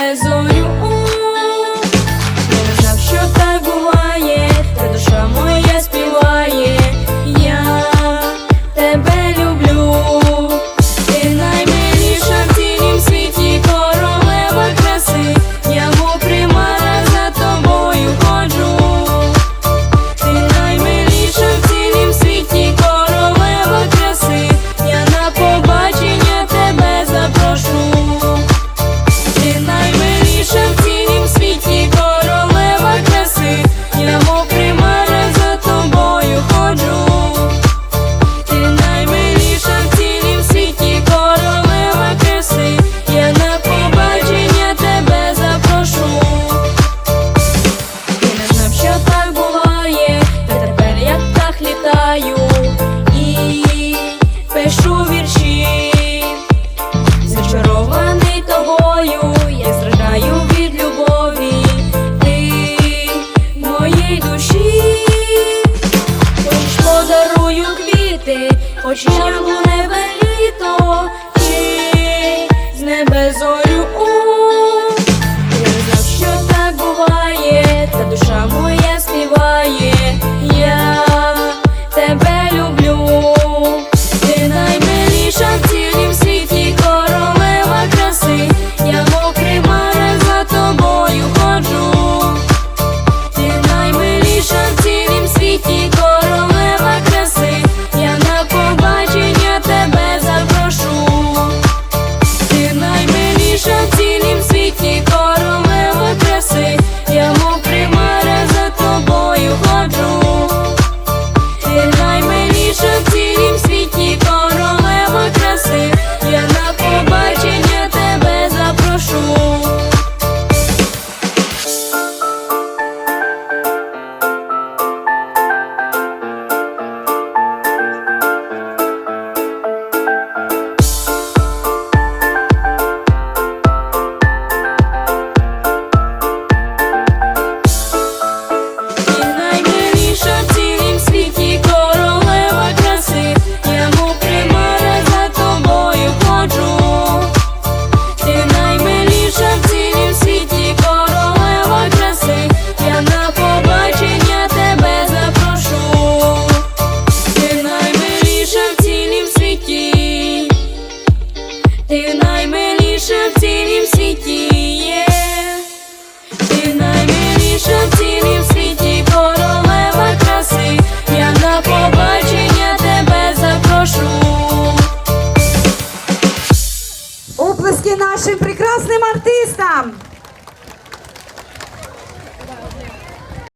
Jesus. She never blew наймиліша в цілім світі є, ти наймиліша в цілім світі, королева краси, я на побачення тебе запрошу. Оплески нашим прекрасним артистам.